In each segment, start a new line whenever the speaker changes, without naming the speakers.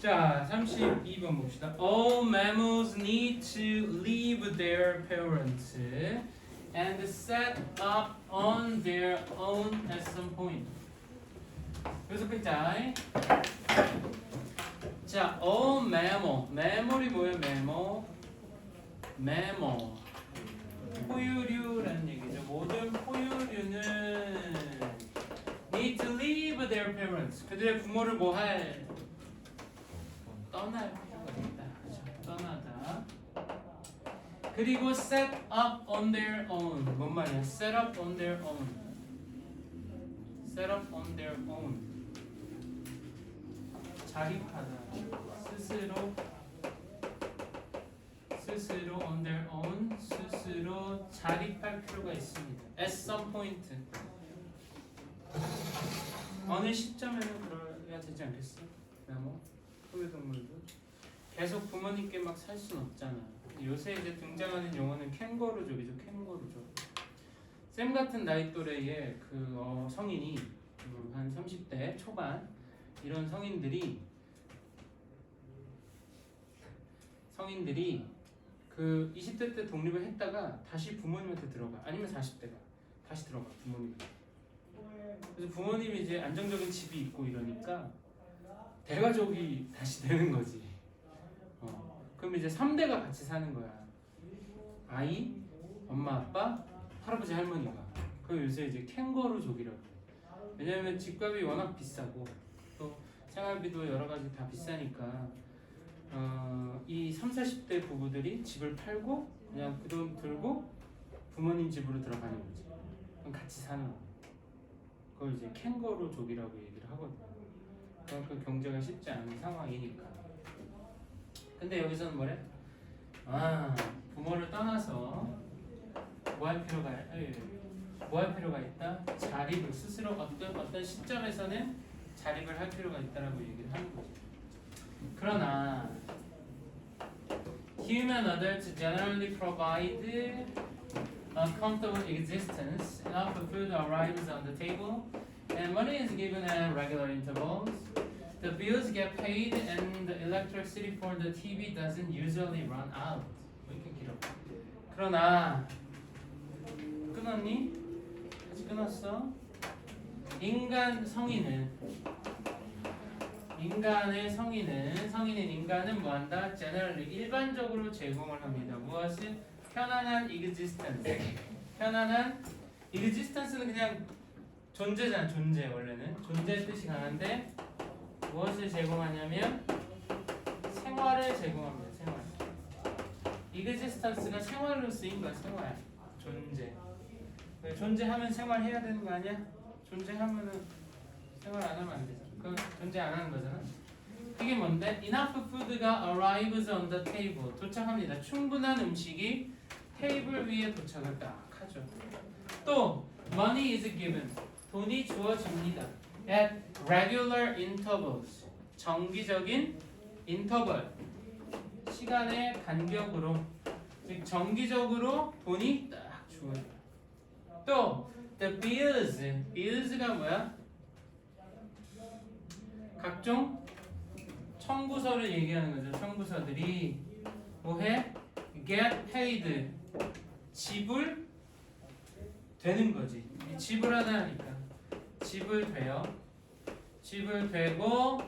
자, 32번 봅시다. All mammals need to leave their parents and set up on their own at some point. 여기서 글자. 자, all mammal. mammal이 뭐예요? mammal. mammal. 포유류라는 얘기죠. 모든 포유류는 need to leave their parents. 그들의 부모를 뭐 할? 떠날 필요가 있다. 그죠? 떠나다. 그리고 set up on their own. 뭔 말이야? set up on their own. set up on their own. 자립하다. 스스로 스스로 on their own 스스로 자립할 필요가 있습니다. at some point 어느 시점에는 그래야 되지 않겠어? 나뭐 포유동물도 계속 부모님께 막 살 순 없잖아. 요새 이제 등장하는 용어는 캥거루족이죠. 캥거루족. 쌤 같은 나이 또래의 그 어, 성인이 음, 한 30대 초반 이런 성인들이 성인들이 그 20대 때 독립을 했다가 다시 부모님한테 들어가 아니면 40대가 다시 들어가 부모님 그래서 부모님이 이제 안정적인 집이 있고 이러니까 대가족이 다시 되는 거지 어. 그럼 이제 3대가 같이 사는 거야 아이, 엄마, 아빠, 할아버지, 할머니가 그 요새 이제 캥거루족이라고. 왜냐면 집값이 워낙 비싸고 또 생활비도 여러 가지 다 비싸니까 어, 이 3, 40대 부부들이 집을 팔고 그냥 그 돈 들고 부모님 집으로 들어가는 거지. 그럼 같이 사는 거. 그걸 이제 캥거루족이라고 얘기를 하거든요. 그만큼 경제가 쉽지 않은 상황이니까. 근데 여기서는 뭐래? 아 부모를 떠나서 뭐 할 필요가 뭐 할 필요가 있다? 자립을 스스로 어떤 어떤 시점에서는 자립을 할 필요가 있다라고 얘기를 하는 거죠. 그러나 human adults generally provide a comfortable existence. Enough food arrives on the table, and money is given at regular intervals. The bills get paid, and the electricity for the TV doesn't usually run out. 뭐 이렇게 길어. 그러나 끊었니? 아직 끊었어? 인간 성인은 인간의 성인은 성인인 인간은 뭐한다? generally 일반적으로 제공을 합니다. 무엇을? 편안한 existence. 편안한 existence는 그냥 존재잖아. 존재 원래는 존재의 뜻이 강한데 무엇을 제공하냐면 생활을 제공합니다. 생활. existence가 생활로 쓰인 거야. 생활. 존재. 왜 존재하면 생활해야 되는 거 아니야? 존재하면은 생활 안 하면 안 되잖아. 그건 존재 안 하는 거잖아. 그게 뭔데? Enough food가 arrives on the table. 도착합니다. 충분한 음식이 테이블 위에 도착을 딱 하죠. 또 money is given. 돈이 주어집니다. At regular intervals. 정기적인 인터벌. 시간의 간격으로 즉 정기적으로 돈이 딱 주어져요. 또 the bills. bills가 뭐야? 각종 청구서를 얘기하는 거죠. 청구서들이 뭐해? get paid 지불 되는 거지. 이 지불하다 하니까 지불돼요. 지불되고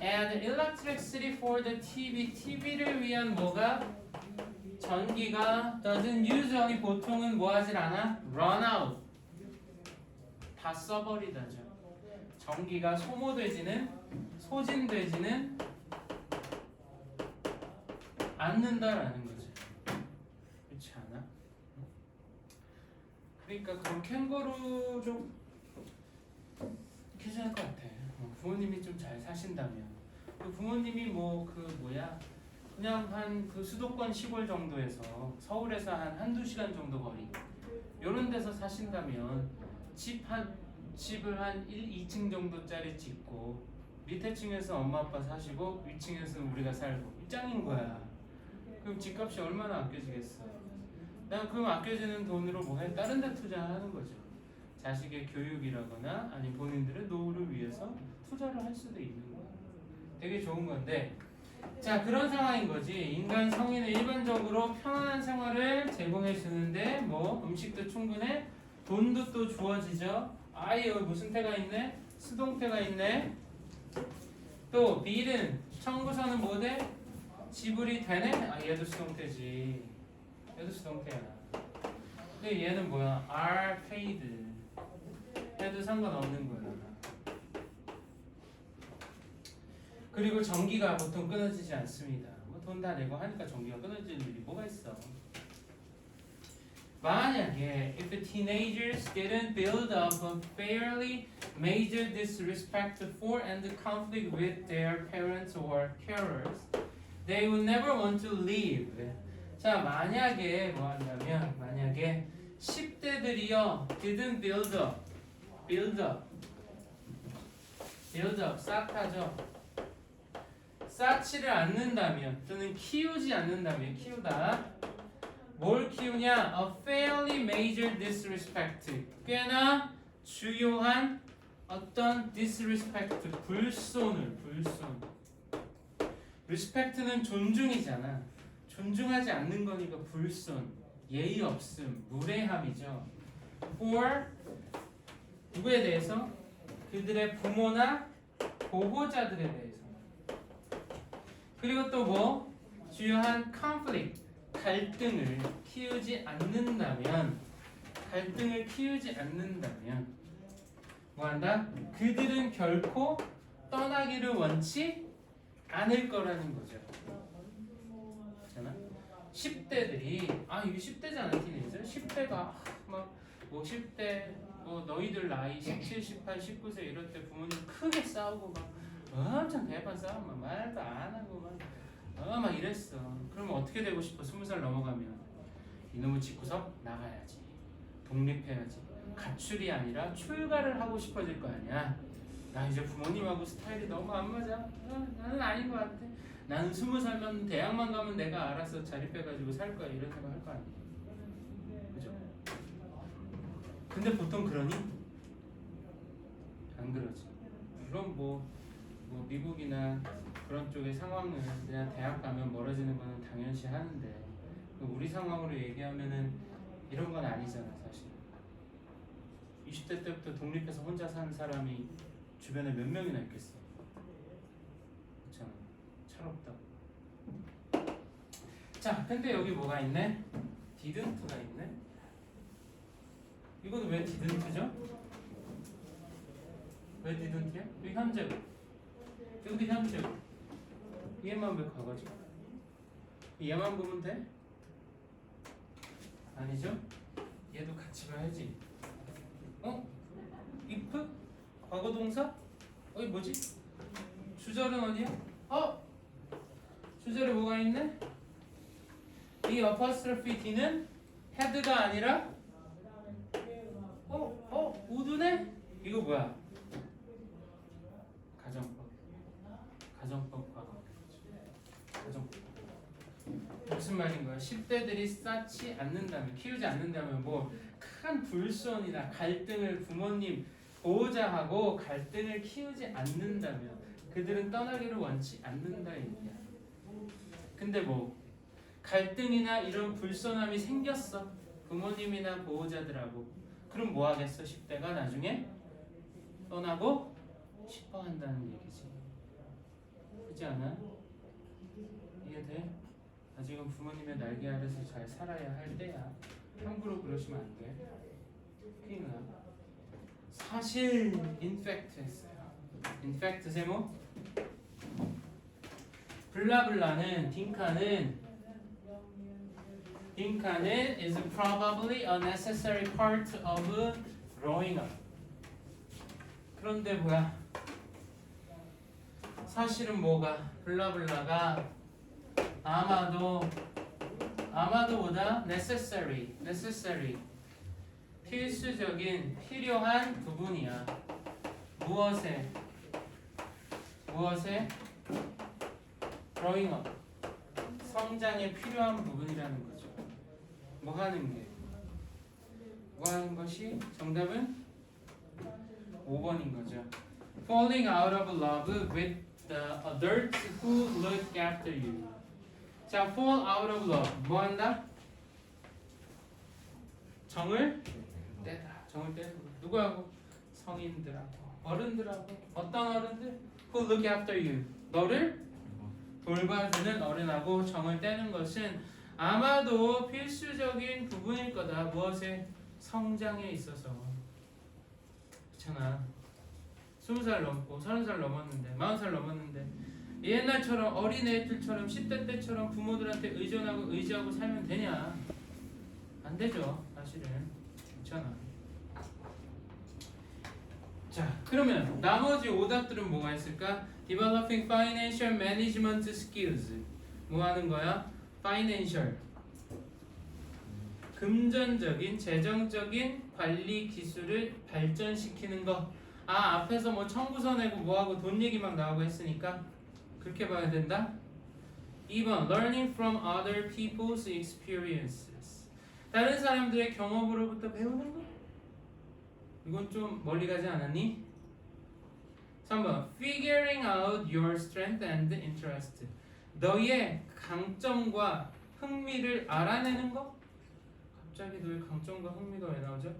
and electricity for the TV TV를 위한 뭐가 전기가 doesn't usually 보통은 뭐 하질 않아? run out 다 써버리다죠. 전기가 소모되지는 소진되지는 않는다라는 거지. 그렇지 않아? 그러니까 그런 캥거루 좀 괜찮을 것 같아. 어, 부모님이 좀 잘 사신다면 그 부모님이 뭐 그 뭐야 그냥 한 그 수도권 시골 정도에서 서울에서 한 한두 시간 정도 거리 요런 데서 사신다면 집 한 집을 한 1, 2층 정도짜리 짓고 밑에 층에서 엄마 아빠 사시고 위층에서 우리가 살고 이 짱인 거야. 그럼 집값이 얼마나 아껴지겠어? 난 그럼 아껴지는 돈으로 뭐해? 다른 데 투자하는 거죠. 자식의 교육이라거나 아니 본인들의 노후를 위해서 투자를 할 수도 있는 거야. 되게 좋은 건데 자 그런 상황인 거지. 인간 성인은 일반적으로 편안한 생활을 제공해 주는데 뭐 음식도 충분해 돈도 또 주어지죠. 아이 여기 무슨 태가 있네? 수동태가 있네. 또 빌은 청구서는 뭐돼 지불이 되네? 아 얘도 수동태지. 얘도 수동태야 근데 얘는 뭐야 are paid 해도 상관없는 거야 그리고 전기가 보통 끊어지지 않습니다. 뭐 돈 다 내고 하니까 전기가 끊어지는 일이 뭐가 있어? 만약에 if the teenagers didn't build up a fairly major disrespect for and conflict with their parents or carers, they would never want to leave. 자 만약에 뭐 한다면 만약에 10대들이요 didn't build up, build up, build up 쌓다죠. 쌓지를 않는다면 또는 키우지 않는다면 키우다 뭘 키우냐? A fairly major disrespect 꽤나 주요한 어떤 disrespect 불손을 불손 respect는 존중이잖아 존중하지 않는 거니까 불손 예의 없음 무례함이죠 for 누구에 대해서 그들의 부모나 보호자들에 대해서 그리고 또 뭐 주요한 conflict 갈등을 키우지 않는다면 갈등을 키우지 않는다면 뭐 한다? 그들은 결코 떠나기를 원치 않을 거라는 거죠. 그렇잖아? 10대들이 아 이게 10대잖아 티네이저 10대가 막뭐 10대 뭐 너희들 나이 17, 18, 19세 이럴 때 부모님 크게 싸우고 막 엄청 대판 싸움 막 말도 안 하고 막 어, 막 이랬어. 그러면 어떻게 되고 싶어? 스무 살 넘어가면 이놈의 집구석 나가야지. 독립해야지. 가출이 아니라 출가를 하고 싶어질 거 아니야. 나 이제 부모님하고 스타일이 너무 안 맞아. 어, 나는 아닌 것 같아. 나는 스무 살만 대학만 가면 내가 알아서 자립해가지고 살 거야 이런 생각 할 거 아니야. 그죠? 근데 보통 그러니? 안 그러지. 물론 뭐, 뭐 미국이나 그런 쪽의 상황은 그냥 대학 가면 멀어지는 거는 당연시 하는데 우리 상황으로 얘기하면은 이런 건 아니잖아 사실 20대 때부터 독립해서 혼자 사는 사람이 주변에 몇 명이나 있겠어 철없다 자 근데 여기 뭐가 있네 didn't가 있네 이건 왜 didn't죠? 왜 didn't야? 이거 현재고 이것도 현재고 얘만 왜 과거지? 얘만 보면 돼? 아니죠? 얘도 같이 봐야지. 어? if? 과거 동사? 어이 뭐지? 주절은 어디야? 어? 주절에 뭐가 있네? 이 apostrophe d는 head가 아니라 어? 어? 우드네? 이거 뭐야? 가정법. 가정법 과거. 가정법. 무슨 말인 거야? 10대들이 쌓지 않는다면, 키우지 않는다면 뭐 큰 불손이나 갈등을 부모님 보호자하고 갈등을 키우지 않는다면 그들은 떠나기를 원치 않는다 얘기야. 근데 뭐 갈등이나 이런 불손함이 생겼어. 부모님이나 보호자들하고. 그럼 뭐 하겠어? 10대가 나중에 떠나고 싶어 한다는 얘기지. 그렇지 않아? 이해돼? 아직은 부모님의 날개 아래서 잘 살아야 할 때야. 함부로 그러시면 안 돼. 큰일 나. 사실 fact 했어요. fact 세모 블라블라는 딩카는 딩카는 is probably a necessary part of growing up. 그런데 뭐야? 사실은 뭐가 블라블라가 아마도 아마도보다 necessary necessary 필수적인 필요한 부분이야. 무엇에 무엇에 growing up 성장에 필요한 부분이라는 거죠. 뭐 하는 게? 뭐 하는 것이 정답은 5번인 거죠. Falling out of love with the adults who look after you. 자, fall out of love. 뭐 한다? 정을 떼다. 정을 거. 누구하고? 성인들하고, 어른들하고. 어떤 어른들? Who look after you. 너를 돌봐주는 어른하고 정을 떼는 것은 아마도 필수적인 부분일 거다. 무엇에? 성장에 있어서. 그렇잖아. 스무 살 넘고 서른 살 넘었는데 마흔 살 넘었는데 옛날처럼 어린 애들처럼 10대 때처럼 부모들한테 의존하고 의지하고 살면 되냐? 안 되죠, 사실은. 괜찮아. 자, 그러면 나머지 오답들은 뭐가 있을까? Developing financial management skills. 뭐 하는 거야? Financial. 금전적인, 재정적인 관리 기술을 발전시키는 거. 아, 앞에서 뭐 청구서 내고 뭐하고 돈 얘기 막 나오고 했으니까 그렇게 봐야 된다. 2번 Learning from other people's experiences. 다른 사람들의 경험으로부터 배우는 거. 이건 좀 멀리 가지 않았니? 3번 Figuring out your strength and interest. 너의 강점과 흥미를 알아내는 거? 갑자기 너의 강점과 흥미가 왜 나오죠?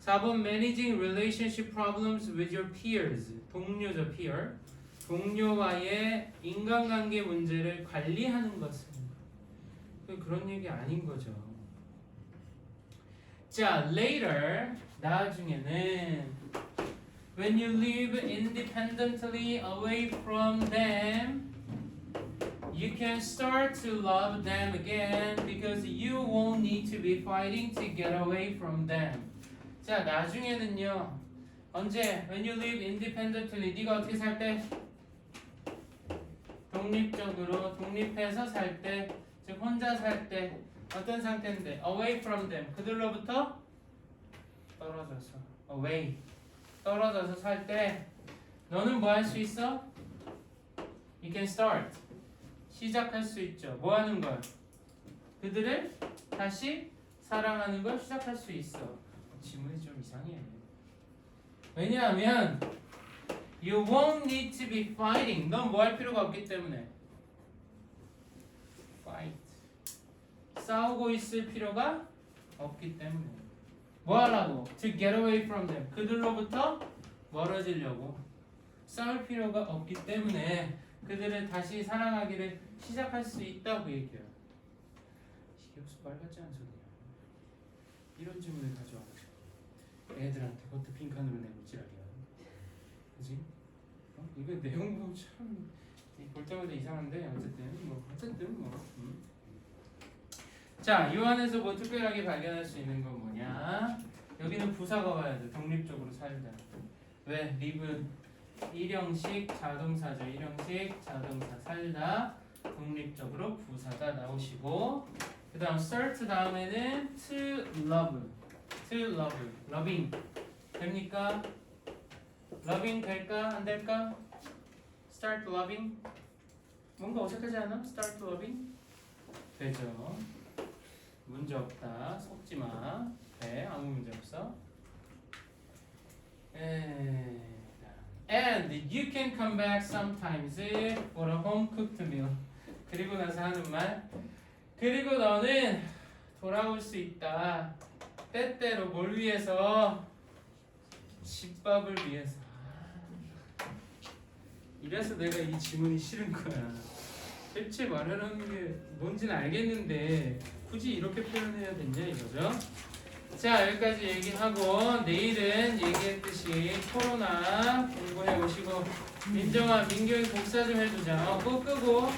4번 Managing relationship problems with your peers. 동료죠, peer. 동료와의 인간관계 문제를 관리하는 것은 그 그런 얘기 아닌 거죠. 자, later 나중에는 when you live independently away from them you can start to love them again because you won't need to be fighting to get away from them. 자, 나중에는요. 언제 when you live independently 네가 어떻게 살 때? 독립적으로 독립해서 살 때, 즉 혼자 살 때 어떤 상태인데 away from them 그들로부터 떨어져서 away 떨어져서 살 때 너는 뭐 할 수 있어? You can start 시작할 수 있죠. 뭐 하는 걸? 그들을 다시 사랑하는 걸 시작할 수 있어. 지문이 좀 이상해. 왜냐하면 You won't need to be fighting. 넌 뭐 할 필요가 없기 때문에. Fight. 싸우고 있을 필요가 없기 때문에. 뭐 하려고? To get away from them. 그들로부터 멀어지려고. 싸울 필요가 없기 때문에 그들을 다시 사랑하기를 시작할 수 있다고 얘기해요. 같지 않은 소리야. 이런 질문을 가져와. 애들한테 그것도 빈칸으로 내고 지랄이야. 그지? 어? 이거 내용 보면 참볼 때마다 이상한데 어쨌든 뭐 어쨌든 뭐. 음. 자, 이 안에서 뭐 특별하게 발견할 수 있는 건 뭐냐? 여기는 부사가 와야 돼. 독립적으로 살다. 왜? 리브 일형식 자동사죠. 일형식 자동사 살다. 독립적으로 부사가 나오시고 그다음 start 다음에는 to love. to love. loving. 됩니까? loving 될까? 안 될까? start loving. 뭔가 어색하지 않아? start loving? 되죠. 문제 없다. 속지 마. 돼. 아무 문제 없어. 에... And you can come back sometimes for a home cooked meal. 그리고 나서 하는 말. 그리고 너는 돌아올 수 있다. 때때로 뭘 위해서? 집밥을 위해서. 이래서 내가 이 지문이 싫은 거야. 대체 말하는 게 뭔지는 알겠는데 굳이 이렇게 표현해야 되냐 이거죠? 자 여기까지 얘기하고 내일은 얘기했듯이 코로나 공부해 오시고 민정아 민경이 복사 좀 해주자. 어, 끄 끄고